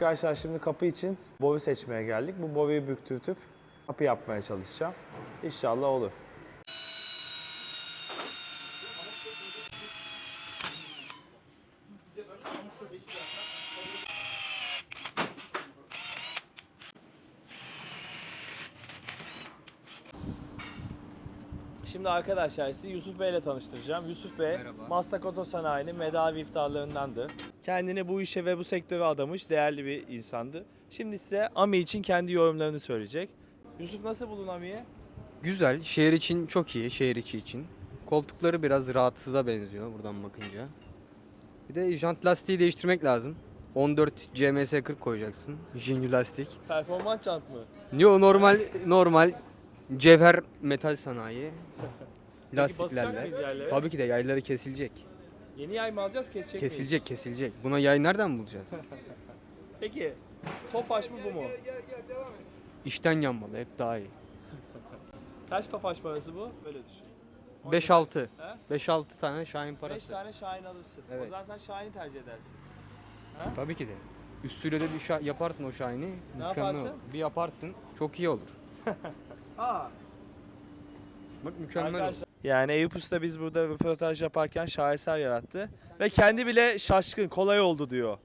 Arkadaşlar şimdi kapı için boru seçmeye geldik. Bu boruyu büktürtüp kapı yapmaya çalışacağım. İnşallah olur. Şimdi arkadaşlar sizi Yusuf Bey ile tanıştıracağım. Yusuf Bey, Merhaba. Maslak Oto Sanayi'nin medavi iftarlarındandı. Kendini bu işe ve bu sektöre adamış değerli bir insandı. Şimdi size AMI için kendi yorumlarını söyleyecek. Yusuf nasıl buldun AMI'yi? Güzel. Şehir için çok iyi. Şehir içi için. Koltukları biraz rahatsıza benziyor buradan bakınca. Bir de jant lastiği değiştirmek lazım. 14 CMS 40 koyacaksın. Jinju lastik. Performans jant mı? Yo normal normal cevher metal sanayi. Peki basacak Lastiklerle. mıyız yerlere? Tabii ki de yayları kesilecek. Yeni yay mı alacağız kesecek miyiz? Kesilecek, kesilecek. Buna yay nereden bulacağız? Peki Tofaş mı bu mu? İşten yanmalı, hep daha iyi. Kaç Tofaş parası bu? Böyle düşün. 5-6. He? 5-6 tane Şahin 5 parası. tane Şahin alırsın. O Evet. zaman sen Şahin'i tercih edersin. Tabii ki de. Üstüyle de bir şa- yaparsın o Şahin'i. mükemmel yaparsın? olur. Bir yaparsın, çok iyi olur. Aa. Bak mükemmel olur. Arkadaşlar. Yani Eyüp Usta biz burada röportaj yaparken şaheser yarattı. Ve kendi bile şaşkın, kolay oldu diyor.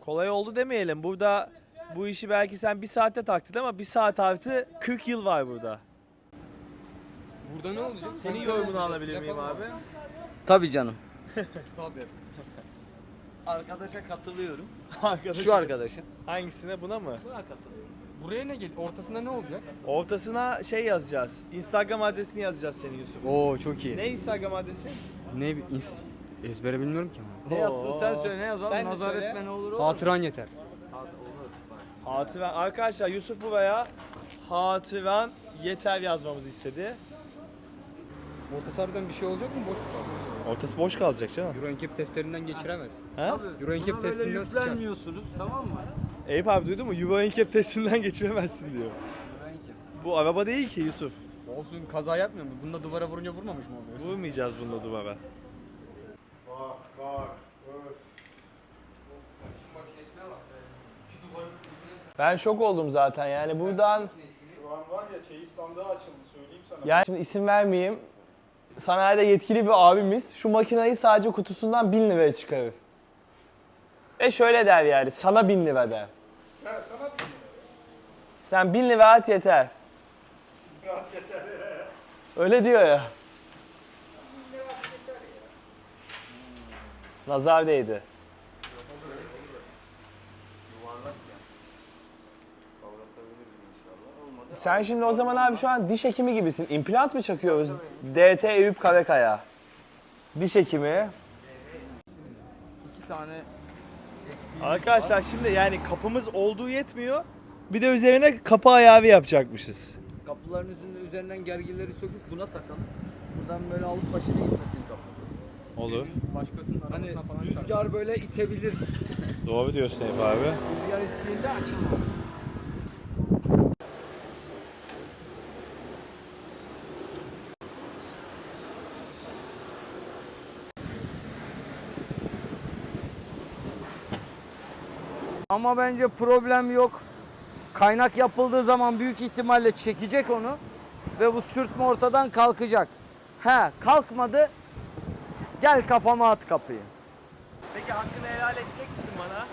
Kolay oldu demeyelim. Burada bu işi belki sen bir saatte taktın ama bir saat artı 40 yıl var burada. Burada ne olacak? Senin yorumunu alabilir miyim abi? Tabii canım. Tabii. Arkadaşa katılıyorum. Arkadaşım. Şu arkadaşa. Hangisine buna mı? Buna katılıyorum. Buraya ne gel? Ortasında ne olacak? Ortasına şey yazacağız. Instagram adresini yazacağız senin Yusuf. Oo çok iyi. Ne Instagram adresi? Ne? bi- ins- ezbere bilmiyorum ki ama. Ne yazsın sen söyle ne yazalım Sen de nazar söyle. etme ne olur olur. Hatıran yeter. Hatıran. Arkadaşlar Yusuf buraya hatıran yeter yazmamızı istedi. Ortası harbiden bir şey olacak mı? Boş mu kalacak? Ortası boş kalacak canım. Euro NCAP testlerinden geçiremezsin. Ha? Euro NCAP Buna böyle testinden sıçar. yüklenmiyorsunuz tamam mı? Eyüp abi duydun mu? Euro NCAP testinden geçiremezsin diyor. Bu araba değil ki Yusuf. Olsun kaza yapmıyor mu? Bunda duvara vurunca vurmamış mı oluyorsun? Vurmayacağız bununla duvara. Ben şok oldum zaten yani buradan Şu an var ya çeyiz sandığı açıldı söyleyeyim sana. yani şimdi isim vermeyeyim. Sanayide yetkili bir abimiz şu makinayı sadece kutusundan 1000 liraya çıkarır. Ve şöyle der yani sana 1000 lira der. Ha, sana bir Sen 1000 lira at yeter. rahat yeter. Öyle diyor ya. Nazar değdi. Sen şimdi o zaman abi şu an diş hekimi gibisin. İmplant mı çakıyoruz? DT Eyüp Karakaya. Diş hekimi. İki tane Arkadaşlar şimdi yani kapımız olduğu yetmiyor. Bir de üzerine kapı ayağı yapacakmışız. kapıların üzerinde üzerinden gergileri söküp buna takalım. Buradan böyle alıp başına gitmesin kapı. Olur. Başkasının Hani arabasına falan çarpar. rüzgar böyle itebilir. Doğru diyorsun Eyüp abi. Rüzgar ittiğinde açılmaz. Ama bence problem yok. Kaynak yapıldığı zaman büyük ihtimalle çekecek onu ve bu sürtme ortadan kalkacak. He kalkmadı. Gel kafama at kapıyı. Peki hakkını helal edecek misin bana?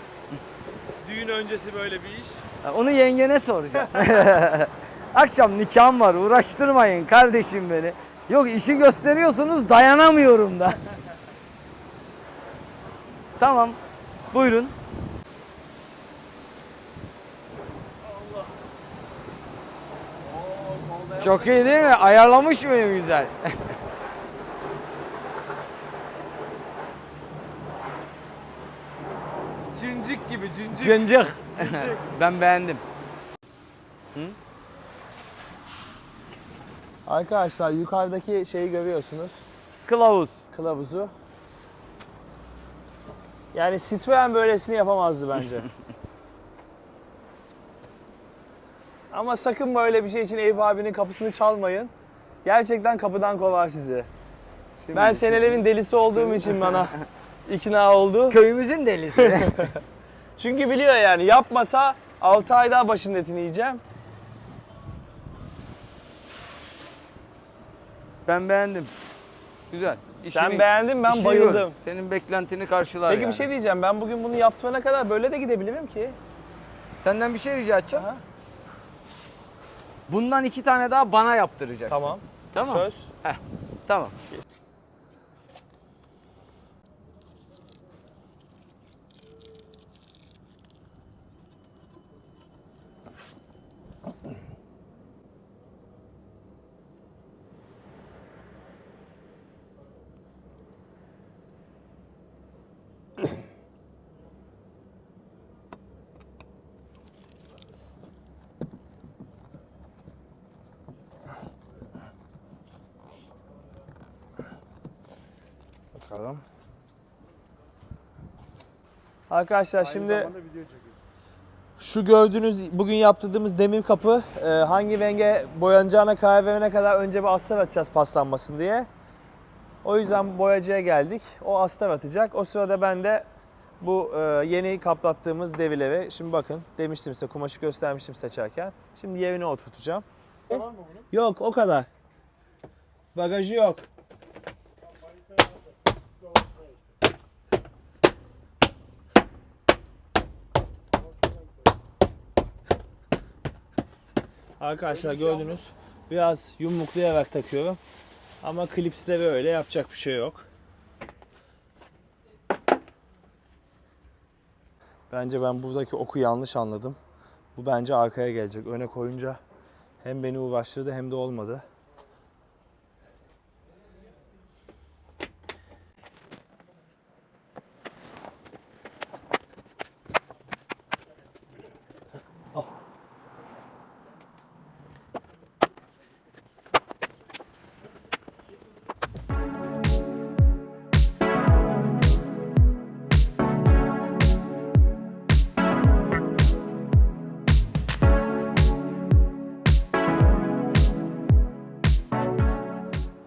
Düğün öncesi böyle bir iş. Onu yengene soracağım. Akşam nikahım var uğraştırmayın kardeşim beni. Yok işi gösteriyorsunuz dayanamıyorum da. tamam buyurun. Çok iyi değil mi? Ayarlamış mıyım güzel? Cincik gibi cincik. Cıncık. ben beğendim. Arkadaşlar yukarıdaki şeyi görüyorsunuz. Kılavuz. Kılavuzu. Yani Citroen böylesini yapamazdı bence. Ama sakın böyle bir şey için Eyüp abinin kapısını çalmayın. Gerçekten kapıdan kovar sizi. ben senelerin delisi olduğum için bana ikna oldu. Köyümüzün delisi. Çünkü biliyor yani yapmasa 6 ay daha başının etini yiyeceğim. Ben beğendim. Güzel. Sen İşini- beğendin ben işini bayıldım. gör. Senin beklentini karşılar Peki yani. bir şey diyeceğim ben bugün bunu yaptırana kadar böyle de gidebilirim ki. Senden bir şey rica edeceğim. Aha. Bundan iki tane daha bana yaptıracaksın. Tamam. Tamam. Söz. Tamam. Bakalım. Arkadaşlar şimdi şu gördüğünüz bugün yaptırdığımız demir kapı e, hangi renge boyanacağına karar verene kadar önce bir astar atacağız paslanmasın diye. O yüzden boyacıya geldik. O astar atacak. O sırada ben de bu e, yeni kaplattığımız devileri şimdi bakın demiştim size kumaşı göstermiştim seçerken. Şimdi yerine oturtacağım. Var mı bunun? Yok o kadar. Bagajı yok. Arkadaşlar gördünüz biraz yumruklayarak takıyorum. Ama klipsleri öyle yapacak bir şey yok. Bence ben buradaki oku yanlış anladım. Bu bence arkaya gelecek. Öne koyunca hem beni uğraştırdı hem de olmadı.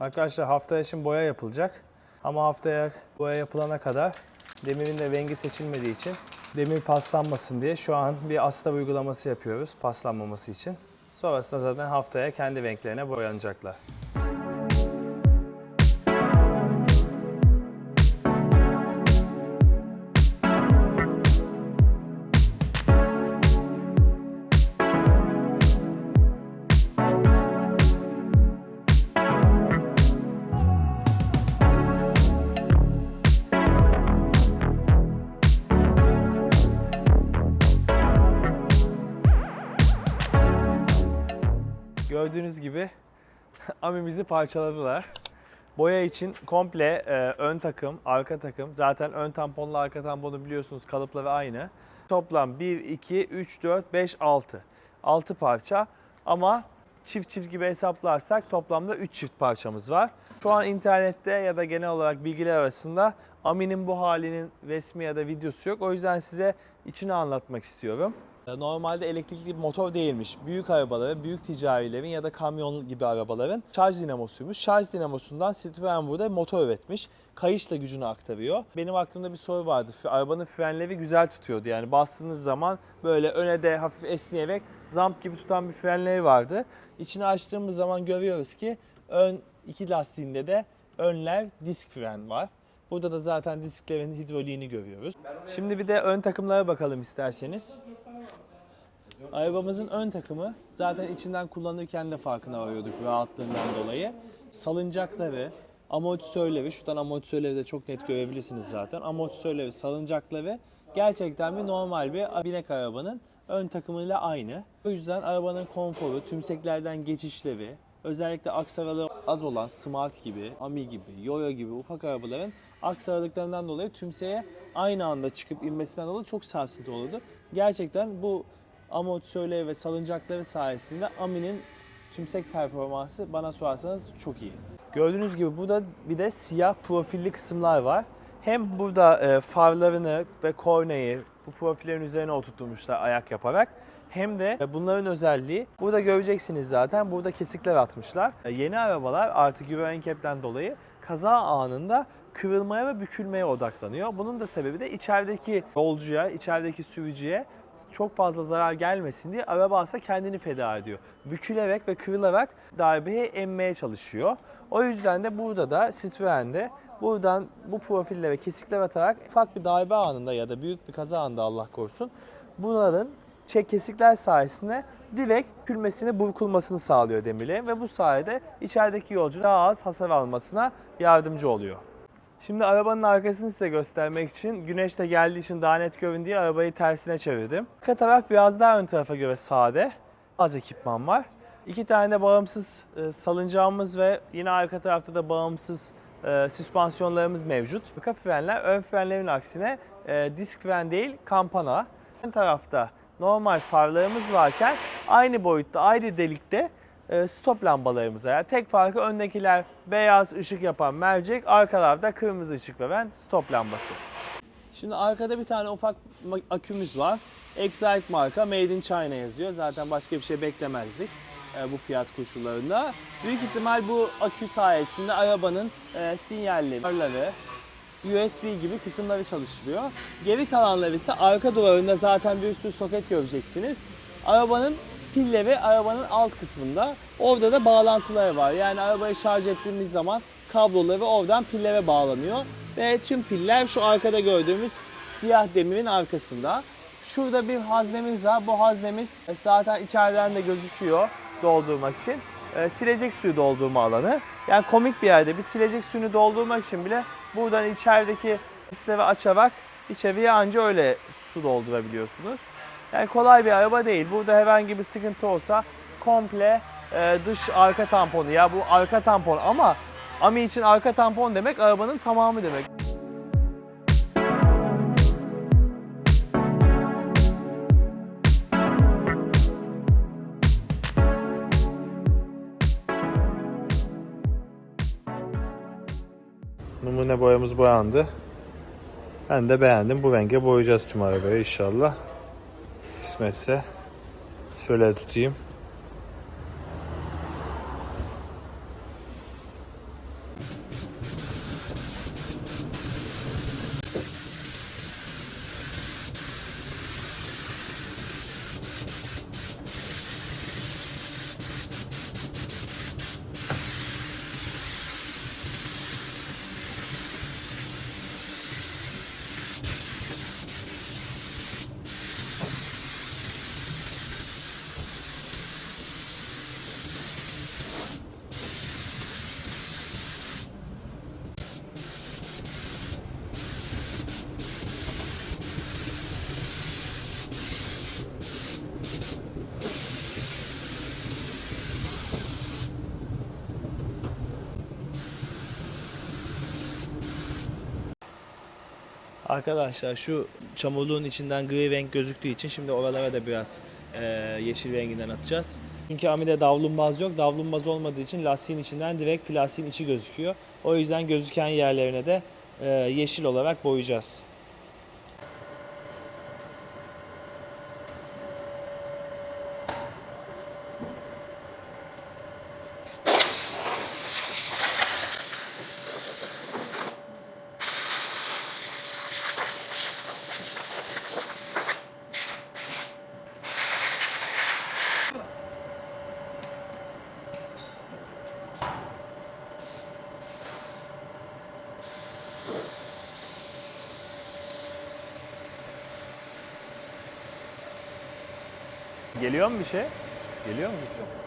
Arkadaşlar haftaya şimdi boya yapılacak. Ama haftaya boya yapılana kadar demirin de rengi seçilmediği için demir paslanmasın diye şu an bir astar uygulaması yapıyoruz paslanmaması için. Sonrasında zaten haftaya kendi renklerine boyanacaklar. Gördüğünüz gibi amimizi parçaladılar. Boya için komple e, ön takım, arka takım. Zaten ön tamponla arka tamponu biliyorsunuz kalıpları aynı. Toplam 1, 2, 3, 4, 5, 6. 6 parça ama çift çift gibi hesaplarsak toplamda 3 çift parçamız var. Şu an internette ya da genel olarak bilgiler arasında Amin'in bu halinin resmi ya da videosu yok. O yüzden size içini anlatmak istiyorum. Normalde elektrikli bir motor değilmiş. Büyük arabaların, büyük ticarilerin ya da kamyon gibi arabaların şarj dinamosuymuş. Şarj dinamosundan Citroen burada motor üretmiş. Kayışla gücünü aktarıyor. Benim aklımda bir soru vardı. Arabanın frenleri güzel tutuyordu. Yani bastığınız zaman böyle öne de hafif esneyerek zamp gibi tutan bir frenleri vardı. İçini açtığımız zaman görüyoruz ki ön iki lastiğinde de önler disk fren var. Burada da zaten disklerin hidroliğini görüyoruz. Şimdi bir de ön takımlara bakalım isterseniz. Arabamızın ön takımı zaten içinden kullanırken de farkına varıyorduk rahatlığından dolayı. Salıncakları, amortisörleri, şuradan amortisörleri de çok net görebilirsiniz zaten. Amortisörleri, salıncakları gerçekten bir normal bir binek arabanın ön takımıyla aynı. O yüzden arabanın konforu, tümseklerden geçişleri, özellikle aksaralı az olan Smart gibi, Ami gibi, Yoyo gibi ufak arabaların aksaralıklarından dolayı tümseye aynı anda çıkıp inmesinden dolayı çok sarsıntı olurdu. Gerçekten bu amortisörleri ve salıncakları sayesinde Amin'in tümsek performansı bana sorarsanız çok iyi. Gördüğünüz gibi burada bir de siyah profilli kısımlar var. Hem burada e, farlarını ve kornayı bu profillerin üzerine oturtmuşlar ayak yaparak. Hem de e, bunların özelliği burada göreceksiniz zaten burada kesikler atmışlar. E, Yeni arabalar artık Euro NCAP'ten dolayı kaza anında kıvrılmaya ve bükülmeye odaklanıyor. Bunun da sebebi de içerideki yolcuya, içerideki sürücüye çok fazla zarar gelmesin diye araba kendini feda ediyor. Bükülerek ve kırılarak darbeyi emmeye çalışıyor. O yüzden de burada da Citroen'de buradan bu profillere kesikler atarak ufak bir darbe anında ya da büyük bir kaza anında Allah korusun bunların çek kesikler sayesinde direkt külmesini, burkulmasını sağlıyor demirlerin ve bu sayede içerideki yolcu daha az hasar almasına yardımcı oluyor. Şimdi arabanın arkasını size göstermek için güneş de geldiği için daha net görün diye arabayı tersine çevirdim. Arka taraf biraz daha ön tarafa göre sade. Az ekipman var. İki tane de bağımsız e, salıncağımız ve yine arka tarafta da bağımsız e, süspansiyonlarımız mevcut. Arka frenler ön frenlerin aksine e, disk fren değil kampana. Ön tarafta normal farlarımız varken aynı boyutta, aynı delikte stop lambalarımız var. Yani tek farkı öndekiler beyaz ışık yapan mercek, arkalarda kırmızı ışık veren stop lambası. Şimdi arkada bir tane ufak akümüz var. Excite marka Made in China yazıyor. Zaten başka bir şey beklemezdik e, bu fiyat koşullarında. Büyük ihtimal bu akü sayesinde arabanın e, sinyalleri, USB gibi kısımları çalıştırıyor. Geri kalanları ise arka duvarında zaten bir sürü soket göreceksiniz. Arabanın pilleri arabanın alt kısmında. Orada da bağlantıları var. Yani arabayı şarj ettiğimiz zaman kabloları oradan pillere bağlanıyor. Ve tüm piller şu arkada gördüğümüz siyah demirin arkasında. Şurada bir haznemiz var. Bu haznemiz zaten içeriden de gözüküyor doldurmak için. E, silecek suyu doldurma alanı. Yani komik bir yerde bir silecek suyunu doldurmak için bile buradan içerideki pisleri açarak içeriye anca öyle su doldurabiliyorsunuz. Yani kolay bir araba değil. Burada herhangi bir sıkıntı olsa komple e, dış arka tamponu ya bu arka tampon ama Ami için arka tampon demek arabanın tamamı demek. Numune boyamız boyandı. Ben de beğendim. Bu renge boyayacağız tüm arabayı inşallah. Kısmetse. Şöyle tutayım. Arkadaşlar şu çamurluğun içinden gri renk gözüktüğü için şimdi oralara da biraz eee, yeşil renginden atacağız. Çünkü Ami'de davlumbaz yok. Davlumbaz olmadığı için lastiğin içinden direkt plastiğin içi gözüküyor. O yüzden gözüken yerlerine de eee, yeşil olarak boyayacağız. Geliyor mu bir şey? Geliyor mu bir şey?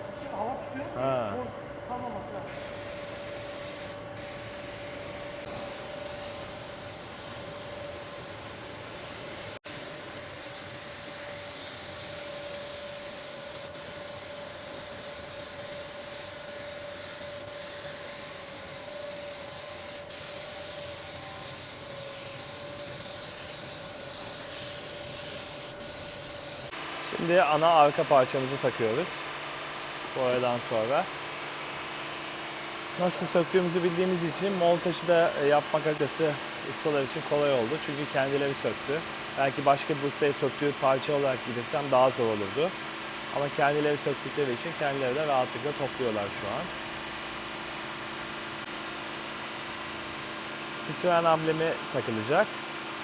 Şimdi ana arka parçamızı takıyoruz. Boyadan sonra. Nasıl söktüğümüzü bildiğimiz için montajı da e, yapmak açıkçası ustalar için kolay oldu. Çünkü kendileri söktü. Belki başka bir ustaya söktüğü parça olarak gidersem daha zor olurdu. Ama kendileri söktükleri için kendileri de rahatlıkla topluyorlar şu an. Citroen amblemi takılacak.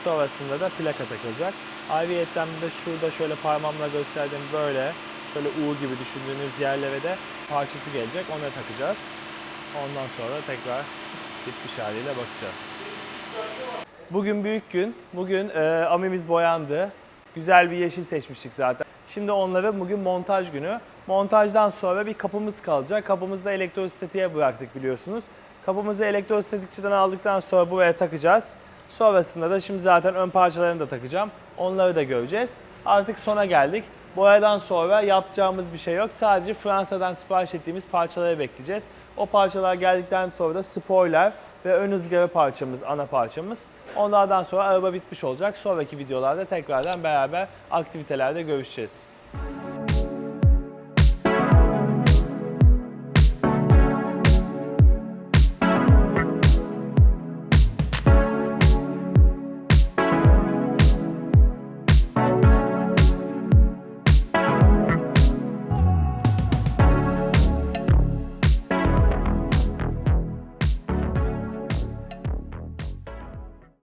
Sonrasında da plaka takılacak. Ayrıyetten de şurada şöyle parmağımla gösterdiğim böyle böyle U gibi düşündüğünüz yerlere de parçası gelecek. Onu da takacağız. Ondan sonra tekrar bitmiş haliyle bakacağız. Bugün büyük gün. Bugün e, amimiz boyandı. Güzel bir yeşil seçmiştik zaten. Şimdi onları bugün montaj günü. Montajdan sonra bir kapımız kalacak. Kapımızı da elektrostatiğe bıraktık biliyorsunuz. Kapımızı elektrostatikçiden aldıktan sonra buraya takacağız. Sonrasında da şimdi zaten ön parçalarını da takacağım. Onları da göreceğiz. Artık sona geldik. Boyadan sonra yapacağımız bir şey yok. Sadece Fransa'dan sipariş ettiğimiz parçaları bekleyeceğiz. O parçalar geldikten sonra da spoiler ve ön ızgara parçamız, ana parçamız. Onlardan sonra araba bitmiş olacak. Sonraki videolarda tekrardan beraber aktivitelerde görüşeceğiz.